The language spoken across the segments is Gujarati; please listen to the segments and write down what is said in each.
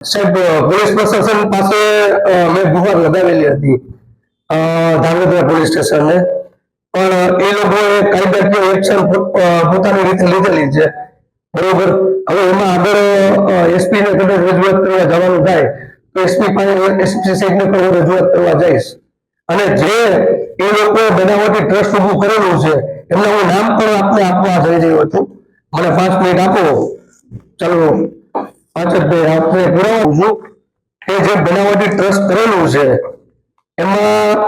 સાહેબ પોલીસ પ્રશાસન પાસે મેં ગુહાર લગાવેલી હતી ધાંગધ્રા પોલીસ સ્ટેશને. પણ એ લોકોએ કાયદાકીય એક્શન પોતાની રીતે લીધેલી છે. બરોબર? હવે એમાં આગળ એસપી ને કદાચ રજૂઆત કરવા જવાનું થાય, તો એસપી પાસે, એસપી સાહેબને પણ હું રજૂઆત કરવા જઈશ. અને જે એ લોકો બનાવટી ટ્રસ્ટ ઊભું કરેલું છે, એમના હું નામ પણ આપને આપવા જઈ રહ્યો છું. મને પાંચ મિનિટ આપો. ચાલો. મિનિટ આપને પુરાવું છું જે બનાવટી ટ્રસ્ટ કરેલું છે, એમાં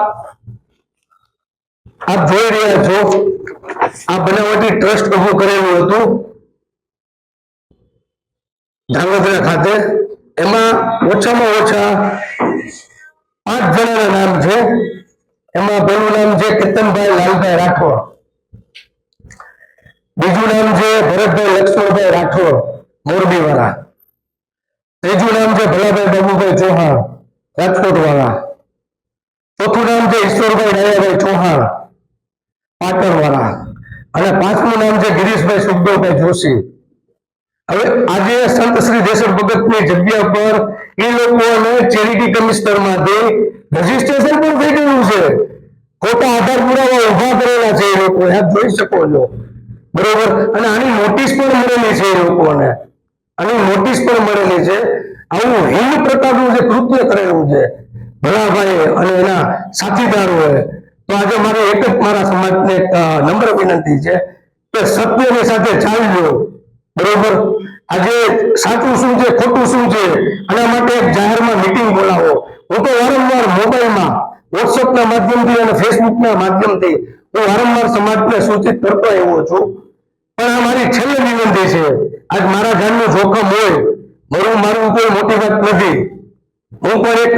આપ જોઈ રહ્યા છો, આ બનાવટી ટ્રસ્ટ ઉભું કરેલું હતું. ધ્રાંગધ્રા ખાતે. એમાં ઓછામાં ઓછા પાંચ જણાના નામ છે. એમાં પહેલું નામ છે કેતનભાઈ લાલભાઈ રાઠોડ. બીજું નામ છે ભરતભાઈ લક્ષ્મણભાઈ રાઠોડ મોરબી વાળા ત્રીજું નામ છે ભલાભાઈ બાબુભાઈ ચૌહાણ રાજકોટ વાળા ચોથું નામ છે ઈશ્વરભાઈ ડાયાભાઈ ચૌહાણ પાટણ વાળા અને પાંચમું નામ છે ગિરીશભાઈ સુખદેવભાઈ જોશી. હવે આજે સંત શ્રી દેશર ભગતની જગ્યા પર એ લોકોને ચેરિટી કમિશનરમાંથી રજીસ્ટ્રેશન પણ થઈ ગયું છે, ખોટા આધાર પુરાવા ઊભા કરેલા છે એ લોકો જોઈ શકો છો. બરોબર? અને આની નોટિસ પણ મળેલી છે એ લોકોને. આની નોટિસ પણ મળેલી છે. આવું હિન્દ પ્રકારનું જે કૃત્ય કરેલું છે, ભલાભાઈ અને એના સાથીદારોએ, તો આજે મારે એક જ મારા સમાજને નમ્ર વિનંતી છે કે સત્યની સાથે ચાલજો. બરોબર? આજે સાચું શું છે, ખોટું શું છે, આના માટે એક જાહેરમાં મીટિંગ બોલાવો. હું તો વારંવાર મોબાઈલમાં, વોટ્સઅપના માધ્યમથી અને ફેસબુકના માધ્યમથી, હું વારંવાર સમાજને સૂચિત કરતો એવો છું. પણ આ મારી છેલ્લી વિનંતી છે આજ મારા જાનનું જોખમ હોય, મારું મારું કોઈ મોટી વાત નથી. હું પણ એક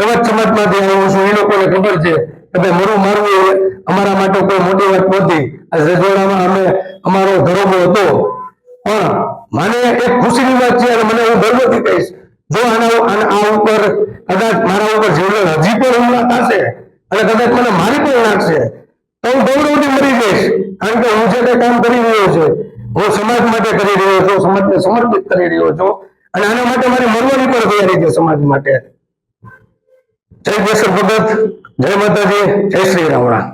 એવા સમાજમાંથી આવ્યો છું, એ લોકોને ખબર છે કે ભાઈ મરું મારવું એ અમારા માટે કોઈ મોટી વાત નથી. આ રજવાડામાં અમે, અમારો ધરોબો હતો. પણ મને એક ખુશીની વાત છે અને મને હું ગર્વથી કહીશ, જો આના આ ઉપર કદાચ મારા ઉપર જીવલેણ હજી પણ હુમલા થશે અને કદાચ મને મારી પણ નાખશે, તો હું ગૌરવથી મરી જઈશ. કારણ કે હું જે કામ કરી રહ્યો છું હું સમાજ માટે કરી રહ્યો છું, સમાજને સમર્પિત કરી રહ્યો છું. અને આના માટે મારી મરવાની પણ તૈયારી છે સમાજ માટે. જય દેશર ભગત, જય માતાજી, જય શ્રી રાવણા.